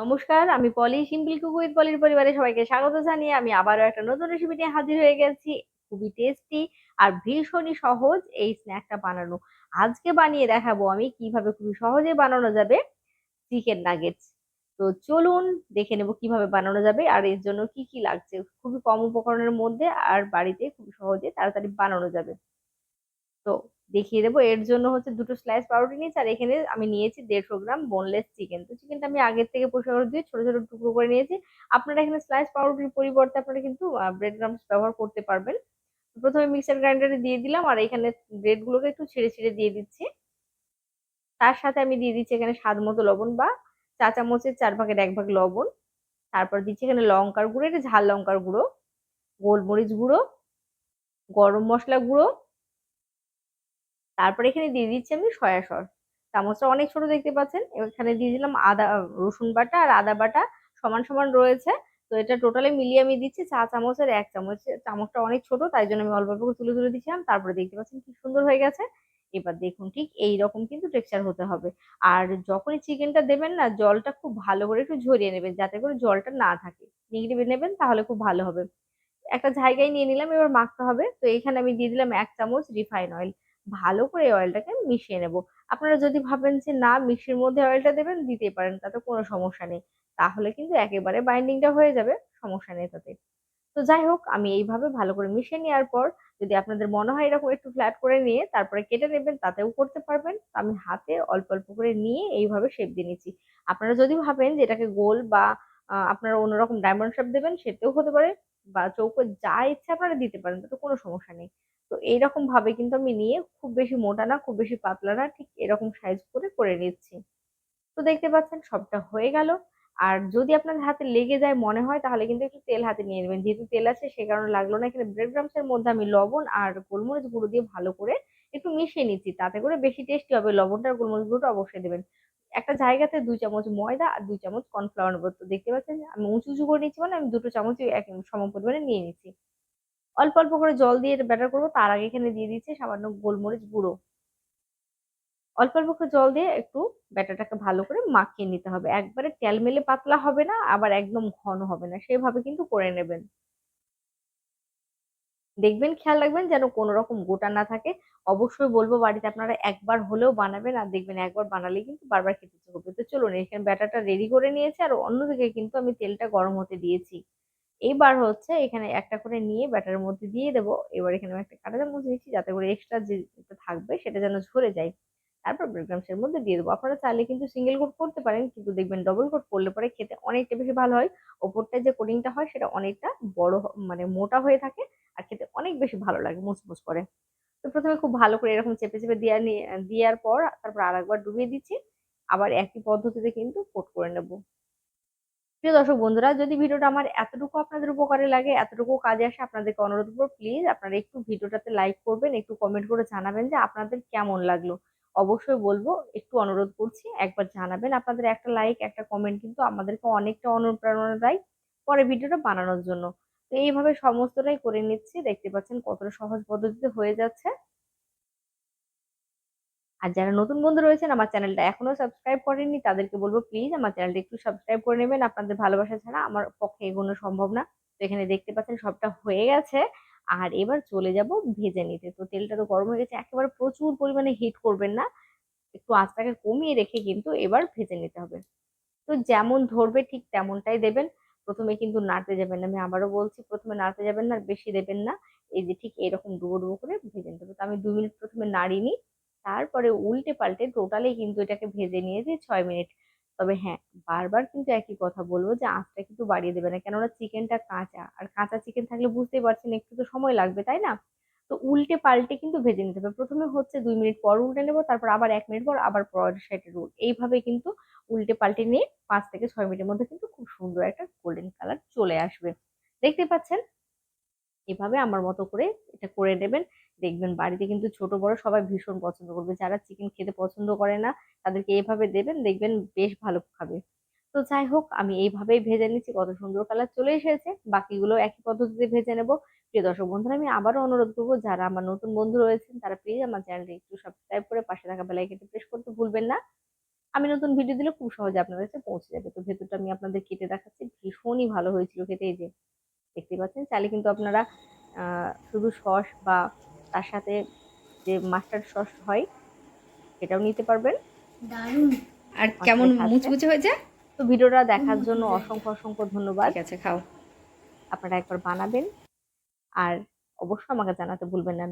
নমস্কার, আমি পলি, simple cook with পলির পরিবারে সবাইকে স্বাগত জানিয়ে আমি আবারও একটা নতুন রেসিপি নিয়ে হাজির হয়ে গেছি। খুবই টেস্টি আর ভীষণই সহজ এই স্ন্যাকটা বানানো। আজকে বানিয়ে দেখাবো আমি কীভাবে খুবই সহজে বানানো যাবে চিকেন নাগেটস তো চলুন দেখে নেব কীভাবে বানানো যাবে আর এর জন্য কি কি লাগছে। খুবই কম উপকরণের মধ্যে আর বাড়িতে খুব সহজে তাড়াতাড়ি বানানো যাবে। তো দেখিয়ে দেবো। এর জন্য হচ্ছে দুটো স্লাইস পাউরুটি নিয়েছি, আর এখানে আমি নিয়েছি দেড়শো গ্রাম বোনলেস চিকেন তো চিকেনটা আমি আগের থেকে পরিষ্কার করে দিয়ে ছোটো ছোটো টুকরো করে নিয়েছি। আপনারা এখানে স্লাইস পাউরুটির পরিবর্তে আপনারা কিন্তু ব্রেড গ্রামস ব্যবহার করতে পারবেন। প্রথমে মিক্সার গ্রাইন্ডারে দিয়ে দিলাম, আর এখানে ব্রেডগুলোকে একটু ছেড়ে ছেড়ে দিয়ে দিচ্ছি। তার সাথে আমি দিয়ে দিচ্ছি এখানে স্বাদ মতো লবণ বা চা চামচের চার ভাগের এক ভাগ লবণ। তারপর দিচ্ছি এখানে লঙ্কার গুঁড়ো, এটা ঝাল লঙ্কার গুঁড়ো, গোলমরিচ গুঁড়ো, গরম মশলা গুঁড়ো তারপরে এখানে দিয়ে দিচ্ছি আমি সয়া সস। চামচটা অনেক ছোট দেখতে পাচ্ছেন। এখানে দিয়ে দিলাম আদা রসুন বাটা আর আদা বাটা সমান সমান রয়েছে। তো এটা টোটালি মিলিয়ে আমি দিচ্ছি চা চামচের এক চামচ। চামচটা অনেক ছোট, তাই জন্য আমি অল্প অল্প করে তুলে তুলে দিচ্ছিলাম। তারপরে দেখতে পাচ্ছেন কি সুন্দর হয়ে গেছে। এবার দেখুন ঠিক এই রকম কিন্তু টেক্সচার হতে হবে। আর যখনই চিকেনটা দেবেন না, জলটা খুব ভালো করে একটু ঝরিয়ে নেবেন যাতে করে জলটা না থাকে। নিগড়ে নেবেন তাহলে খুব ভালো হবে। একটা জায়গায় নিয়ে নিলাম, এবার মাখতে হবে। তো এখানে আমি দিয়ে দিলাম এক চামচ রিফাইন অয়েল। ভালো করে অয়েলটাকে মিশিয়ে নেব। আপনারা যদি ভাবেন যে, না, মিক্সির মধ্যে অয়েলটা দেবেন দিতে পারেন, তাতে কোনো সমস্যা নেই। তাহলে কিন্তু একেবারে বাইন্ডিংটা হয়ে যাবে, সমস্যা নেই তাতে। তো যাই হোক, আমি এইভাবে ভালো করে মিশিয়ে নেওয়ার পর, যদি আপনাদের মনে হয় এরকম একটু ফ্ল্যাট করে নিয়ে তারপরে কেটে নেবেন, তাতেও করতে পারবেন। আমি হাতে অল্প অল্প করে নিয়ে এইভাবে শেপ দিয়ে নিচ্ছি। আপনারা যদি ভাবেন যে, এটাকে গোল বা আপনারা অন্যরকম ডায়মন্ড শেপ দেবেন, সেটাও হতে পারে বা চৌকো যা ইচ্ছা আপনারা দিতে পারেন, তাতে কোনো সমস্যা নেই। তো এইরকম ভাবে কিন্তু আমি নিয়ে খুব বেশি মোটা না, খুব বেশি পাতলা না, ঠিক এরকম সাইজ করে করে নিচ্ছি। তো দেখতে পাচ্ছেন সবটা হয়ে গেল। আর যদি আপনার হাতে লেগে যায় মনে হয়, তাহলে কিন্তু একটু তেল হাতে নিয়ে নেবেন। যেহেতু তেল আছে, সে কারণে লাগল না। এখানে ব্রেড ক্রামস এর মধ্যে আমি লবণ আর গোলমরিচ গুঁড়ো দিয়ে ভালো করে একটু মিশিয়ে নিচ্ছি। তাতে করে বেশি টেস্টি হবে লবণটা আর গোলমরিচ গুঁড়োটা অবশ্যই দেবেন। একটা জায়গাতে দুই চামচ ময়দা আর দুই চামচ কর্নফ্লাওয়ার নেব। তো দেখতে পাচ্ছেন আমি উঁচু উঁচু করে নিচ্ছি মানে আমি দুটো চামচ এক সম পরিমাণে নিয়ে নিচ্ছি। অল্প অল্প করে জল দিয়ে এটা ব্যাটার করব, তার আগে এখানে দিয়ে দিচ্ছি সামান্য গোলমরিচ গুঁড়ো। অল্প অল্প করে জল দিয়ে একটু ব্যাটারটাকে ভালো করে মাখিয়ে নিতে হবে। একবারে মেলে পাতলা হবে না, আবার একদম ঘন হবে না, সেভাবে কিন্তু করে নেবেন। দেখবেন, খেয়াল রাখবেন যেন কোনো রকম গোটা না থাকে। অবশ্যই বলব, বাড়িতে আপনারা একবার হলেও বানাবেন আর দেখবেন একবার বানালে কিন্তু বারবার খেতে ইচ্ছে করবে। তো চলুন, এখানে ব্যাটারটা রেডি করে নিয়েছি আর অন্যদিকে কিন্তু আমি তেলটা গরম হতে দিয়েছি। এইবার হচ্ছে এখানে একটা করে নিয়ে ব্যাটারের মধ্যে দিয়ে দেবো। এবার এখানে একটা কাঁটা চামচ দিচ্ছি যাতে করে এক্সট্রা যে থাকবে সেটা যেন ঝরে যায়। তারপর ব্রেডক্রামসের মধ্যে দিয়ে দেবো। আপনারা চাইলে কিন্তু সিঙ্গেল কোট করতে পারেন, কিন্তু দেখবেন ডবল কোট করলে পরে খেতে অনেকটা বেশি ভালো হয়। ওপরটা যে কোটিংটা হয় সেটা অনেকটা বড় মানে মোটা হয়ে থাকে আর খেতে অনেক বেশি ভালো লাগে মুচমুচ করে। তো প্রথমে খুব ভালো করে এরকম চেপে চেপে দিয়ে দেওয়ার পর তারপর আর একবার ডুবিয়ে দিচ্ছি। আবার একই পদ্ধতিতে কিন্তু কোট করে নেব। প্রিয় দর্শক বন্ধুরা, যদি ভিডিওটা আমার এতটুকু আপনাদের উপকারে লাগে, এতটুকু কাজে আসে আপনাদেরকে অনুরোধ করব প্লিজ আপনারা একটু ভিডিওটাতে লাইক করবেন, একটু কমেন্ট করে জানাবেন যে আপনাদের কেমন লাগল। অবশ্যই বলব, একটু অনুরোধ করছি, একবার জানাবেন আপনাদের একটা লাইক একটা কমেন্ট কিন্তু আমাদেরকে অনেকটা অনুপ্রেরণা দেয় পরে ভিডিওটা বানানোর জন্য। তো এইভাবে সমস্তটাই করে নিচ্ছি, দেখতে পাচ্ছেন কতটা সহজ পদ্ধতিতে হয়ে যাচ্ছে। আর যারা নতুন বন্ধু রয়েছেন, আমার চ্যানেলটা এখনও সাবস্ক্রাইব করেননি, তাদেরকে বলব প্লিজ আমার চ্যানেলটা একটু সাবস্ক্রাইব করে নেবেন। আপনাদের ভালোবাসা ছাড়া আমার পক্ষে এগোনো সম্ভব না। তো এখানে দেখতে পাচ্ছেন সবটা হয়ে গেছে। আর এবার চলে যাব ভেজে নিতে। তো তেলটা তো গরম হয়ে গেছে, একেবারে প্রচুর পরিমাণে হিট করবেন না। একটু আঁচটাকে কমিয়ে রেখে কিন্তু এবার ভেজে নিতে হবে। তো যেমন ধরবে ঠিক তেমনটাই দেবেন। প্রথমে কিন্তু নাড়তে যাবেন না। আমি আবারও বলছি, প্রথমে নাড়তে যাবেন না বেশি দেবেন না। এই যে ঠিক এরকম ডুবো ডুবো করে ভেজে নিতে হবে। তো আমি দু মিনিট প্রথমে নাড়িনি তারপরে উল্টে পাল্টে টোটালি কিন্তু এটাকে ভেজে নিয়ে নিয়েছি ছয় মিনিট। তবে হ্যাঁ বারবার কিন্তু একই কথা বলব যে আঁচটা কিন্তু বাড়িয়ে দেবে না। কেননা চিকেনটা কাঁচা, আর কাঁচা চিকেন থাকলে বুঝতেই পারছেন একটু তো সময় লাগবে, তাই না? তো উল্টে পাল্টে কিন্তু ভেজে নিতে হবে। প্রথমে হচ্ছে দুই মিনিট পর উল্টে নেব, তারপর আবার এক মিনিট পর আবার পরের সাইডে রুল এইভাবে কিন্তু উল্টে পাল্টে নিয়ে পাঁচ থেকে ছয় মিনিটের মধ্যে কিন্তু খুব সুন্দর একটা গোল্ডেন কালার চলে আসবে। দেখতে পাচ্ছেন? এভাবে আমার মতো করে এটা করে নেবেন। দেখবেন বাড়িতে কিন্তু ছোট বড় সবাই ভীষণ পছন্দ করবে। যারা চিকেন খেতে পছন্দ করে না, তাদেরকে এইভাবে দেবেন, দেখবেন বেশ ভালো খাবে। তো যাই হোক, আমি এইভাবেই ভেজে নিচ্ছি। কত সুন্দর কালার চলে এসেছে। বাকিগুলো একই পদ্ধতিতে ভেজে নেব। প্রিয় দর্শক বন্ধুরা, আমি আবারও অনুরোধ করব, যারা আমার নতুন বন্ধু রয়েছেন, তারা প্লিজ আমার চ্যানেলটি একটু সাবস্ক্রাইব করে পাশে থাকা বেলাইকেটে প্রেস করতে ভুলবেন না। আমি নতুন ভিডিও দিলে খুব সহজে আপনাদের কাছে পৌঁছে যাবে। তো ভেতরটা আমি আপনাদের কেটে দেখাচ্ছি। ভীষণই ভালো হয়েছিল খেতে। এই যে দেখতে পাচ্ছেন, চাইলে কিন্তু আপনারা শুধু সস বা তার সাথে যে মাস্টার্ড সস হয় সেটাও নিতে পারবেন। দারুণ। আর কেমন মুচমুচে মুচমুচে হয়েছে তো ভিডিওটা দেখার জন্য অসংখ্য অসংখ্য ধন্যবাদ। ঠিক আছে খাও। আপনারা একবার বানাবেন। আর অবশ্যই আমাকে জানাতে ভুলবেন না।